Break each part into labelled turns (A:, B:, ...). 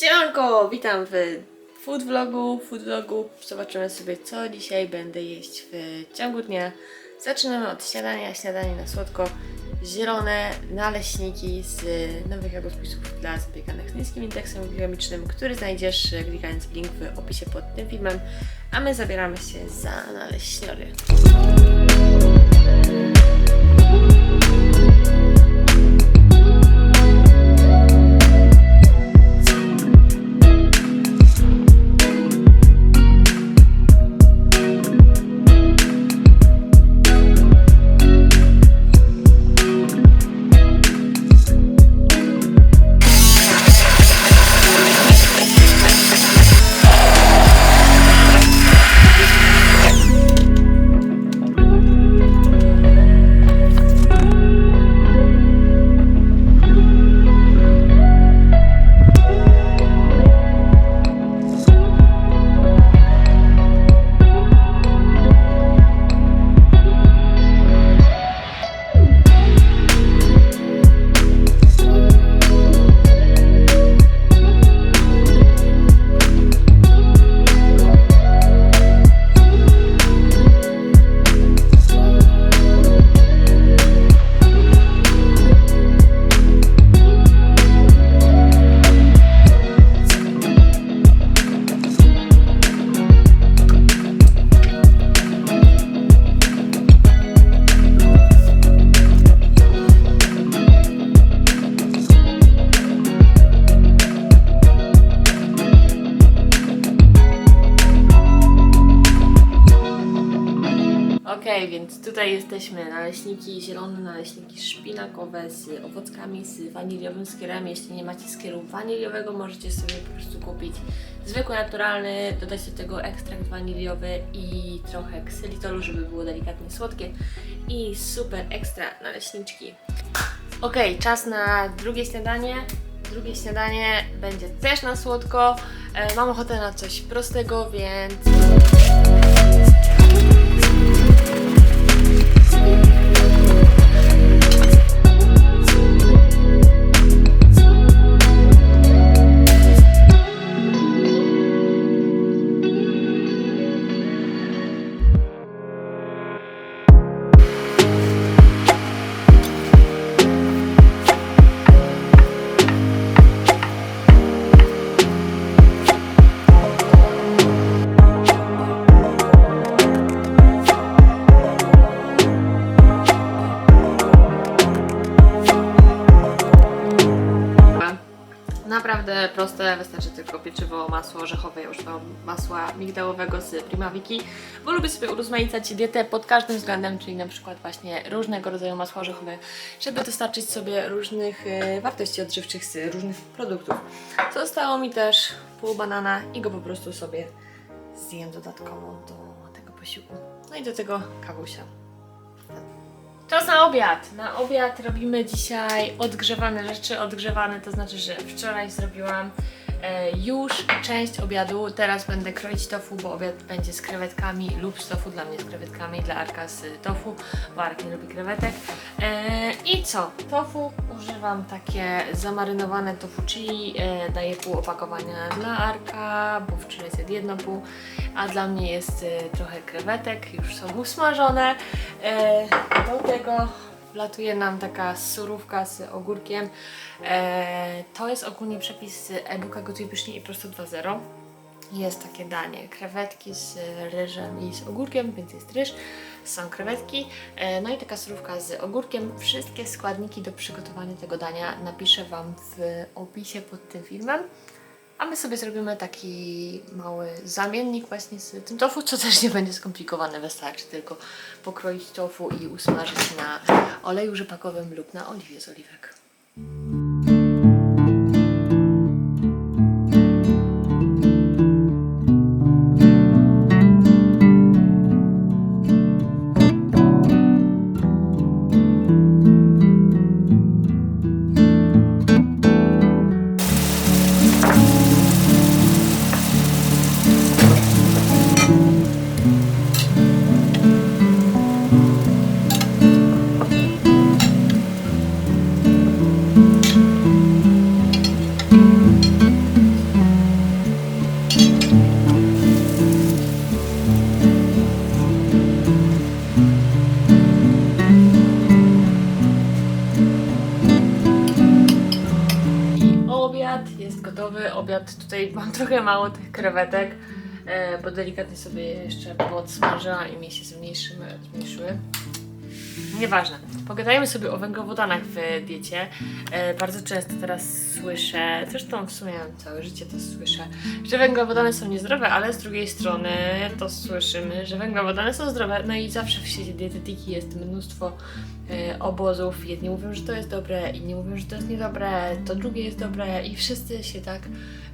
A: Siemanko, witam w food vlogu, food vlogu. Zobaczymy sobie co dzisiaj będę jeść w ciągu dnia. Zaczynamy od śniadania, śniadanie na słodko, zielone naleśniki z nowych jadłospisów dla zapieganych z niskim indeksem glikemicznym, który znajdziesz e, klikając w link w opisie pod tym filmem, a my zabieramy się za naleśniory. Okej, więc tutaj jesteśmy naleśniki zielone, naleśniki szpinakowe z owockami, z waniliowym skierem. Jeśli nie macie skieru waniliowego, możecie sobie po prostu kupić zwykły, naturalny, dodać do tego ekstrakt waniliowy i trochę ksylitolu, żeby było delikatnie słodkie i super ekstra naleśniczki. Okej, czas na drugie śniadanie. Drugie śniadanie będzie też na słodko. E, mam ochotę na coś prostego, więc Naprawdę wystarczy tylko pieczywo, masło orzechowe, ja używam masła migdałowego z Primaviki, bo lubię sobie urozmaicać dietę pod każdym względem, czyli na przykład właśnie różnego rodzaju masła orzechowe, żeby dostarczyć sobie różnych e, wartości odżywczych z różnych produktów. Zostało mi też pół banana i go po prostu sobie zjem dodatkowo do tego posiłku. No i do tego kawusia. Czas na obiad. Na obiad robimy dzisiaj odgrzewane rzeczy. Odgrzewane to znaczy, że wczoraj zrobiłam już część obiadu. Teraz będę kroić tofu, bo obiad będzie z krewetkami lub z tofu. Dla mnie z krewetkami, dla Arka z tofu, bo Ark nie lubi krewetek. E, I co? Tofu używam takie zamarynowane tofu chili. E, daję pół opakowania dla Arka, bo wczoraj zjadł jedno pół, a dla mnie jest e, trochę krewetek, już są usmażone. E, do tego wlatuje nam taka surówka z ogórkiem. E, to jest ogólnie przepis e-booka Gotuj Pysznie i Prosto 2.0. Jest takie danie, krewetki z ryżem i z ogórkiem, więc jest ryż, są krewetki, e, no i taka surówka z ogórkiem. Wszystkie składniki do przygotowania tego dania napiszę Wam w opisie pod tym filmem. A my sobie zrobimy taki mały zamiennik właśnie z tym tofu, co też nie będzie skomplikowane. Wystarczy tylko pokroić tofu i usmażyć na oleju rzepakowym lub na oliwie z oliwek. Tutaj mam trochę mało tych krewetek, e, bo delikatnie sobie je jeszcze podsmażyłam i mi się zmniejszyły, zmniejszyły. Nieważne. Pogadajmy sobie o węglowodanach w diecie. E, bardzo często teraz słyszę, zresztą w sumie całe życie to słyszę, że węglowodany są niezdrowe, ale z drugiej strony to słyszymy, że węglowodany są zdrowe. No i zawsze w świecie dietetyki jest mnóstwo obozów. Jedni mówią, że to jest dobre, inni mówią, że to jest niedobre, to drugie jest dobre i wszyscy się tak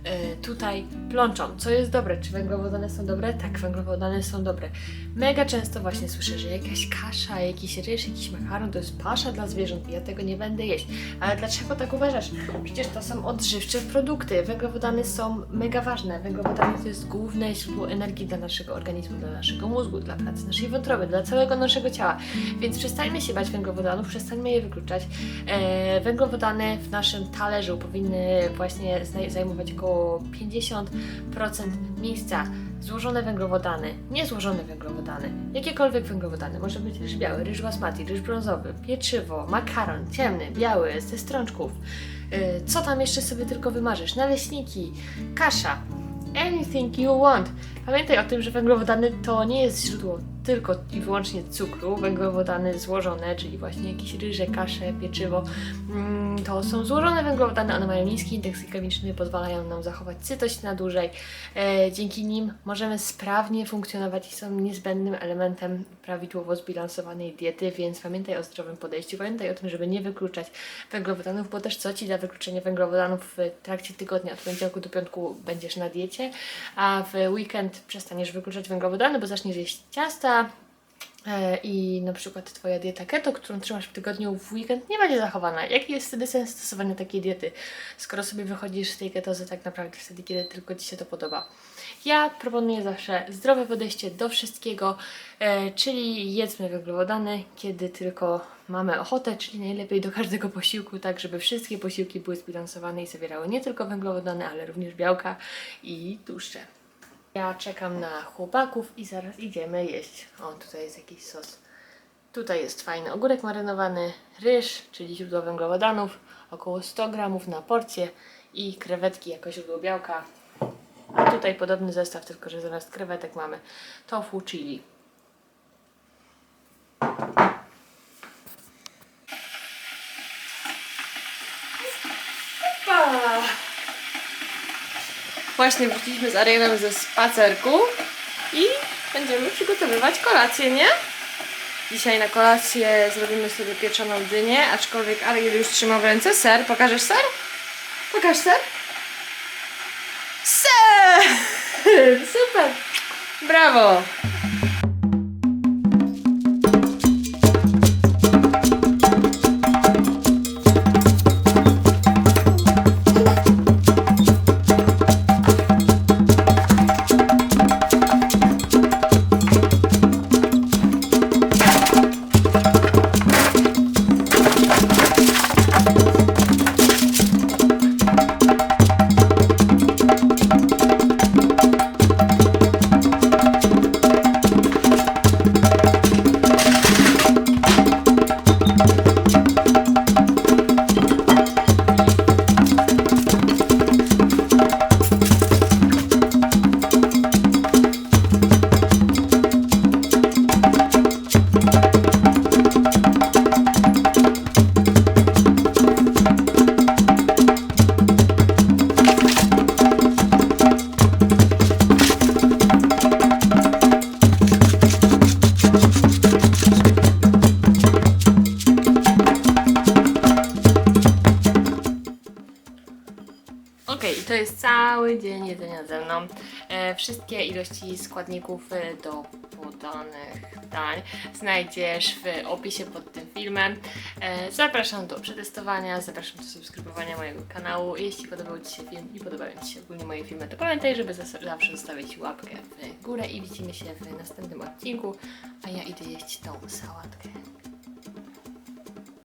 A: e, tutaj plączą. Co jest dobre? Czy węglowodany są dobre? Tak, węglowodany są dobre. Mega często właśnie słyszę, że jakaś kasza, jakiś ryż, jakiś makaron to jest pasza dla zwierząt i ja tego nie będę jeść. Ale dlaczego tak uważasz? Przecież to są odżywcze produkty. Węglowodany są mega ważne. Węglowodany to jest główne źródło energii dla naszego organizmu, dla naszego mózgu, dla pracy naszej wątroby, dla całego naszego ciała. Więc przestańmy się bać węglowodanów, przestańmy je wykluczać. E, węglowodany w naszym talerzu powinny właśnie zaj- zajmować około 50% miejsca. Złożone węglowodany, niezłożone węglowodany, jakiekolwiek węglowodany, może być ryż biały, ryż basmati, ryż brązowy, pieczywo, makaron, ciemny, biały, ze strączków, y, co tam jeszcze sobie tylko wymarzysz, naleśniki, kasza, anything you want. Pamiętaj o tym, że węglowodany to nie jest źródło tylko i wyłącznie cukru, węglowodany złożone, czyli właśnie jakieś ryże, kasze, pieczywo, mm, to są złożone węglowodany, one mają niski indeks glikemiczny, pozwalają nam zachować sytość na dłużej, E, dzięki nim możemy sprawnie funkcjonować i są niezbędnym elementem prawidłowo zbilansowanej diety, więc pamiętaj o zdrowym podejściu, pamiętaj o tym, żeby nie wykluczać węglowodanów, bo też co Ci da wykluczenie węglowodanów w trakcie tygodnia, od poniedziałku do piątku będziesz na diecie, a w weekend przestaniesz wykluczać węglowodany, bo zaczniesz jeść ciasta, E, i na przykład Twoja dieta keto, którą trzymasz w tygodniu w weekend, nie będzie zachowana. Jaki jest wtedy sens stosowania takiej diety, skoro sobie wychodzisz z tej ketozy tak naprawdę wtedy, kiedy tylko Ci się to podoba? Ja proponuję zawsze zdrowe podejście do wszystkiego, e, czyli jedzmy węglowodany, kiedy tylko mamy ochotę, czyli najlepiej do każdego posiłku, tak żeby wszystkie posiłki były zbilansowane i zawierały nie tylko węglowodany, ale również białka i tłuszcze. Ja czekam na chłopaków i zaraz idziemy jeść. O, tutaj jest jakiś sos. Tutaj jest fajny ogórek marynowany, ryż, czyli źródło węglowodanów, około 100 gramów na porcję i krewetki jako źródło białka. A tutaj podobny zestaw, tylko że zamiast krewetek mamy tofu chili. Właśnie wróciliśmy z Arianem ze spacerku i będziemy przygotowywać kolację, nie? Dzisiaj na kolację zrobimy sobie pieczoną dynię, aczkolwiek Ariel już trzyma w ręce ser. Pokażesz ser? Pokaż ser. Ser! Super! Brawo! Cały dzień jedzenia ze mną. E, wszystkie ilości składników e, do podanych dań znajdziesz w opisie pod tym filmem. E, zapraszam do przetestowania, zapraszam do subskrybowania mojego kanału. Jeśli podobał Ci się film i podobają Ci się ogólnie moje filmy, to pamiętaj, żeby zawsze zostawić łapkę w górę i widzimy się w następnym odcinku. A ja idę jeść tą sałatkę.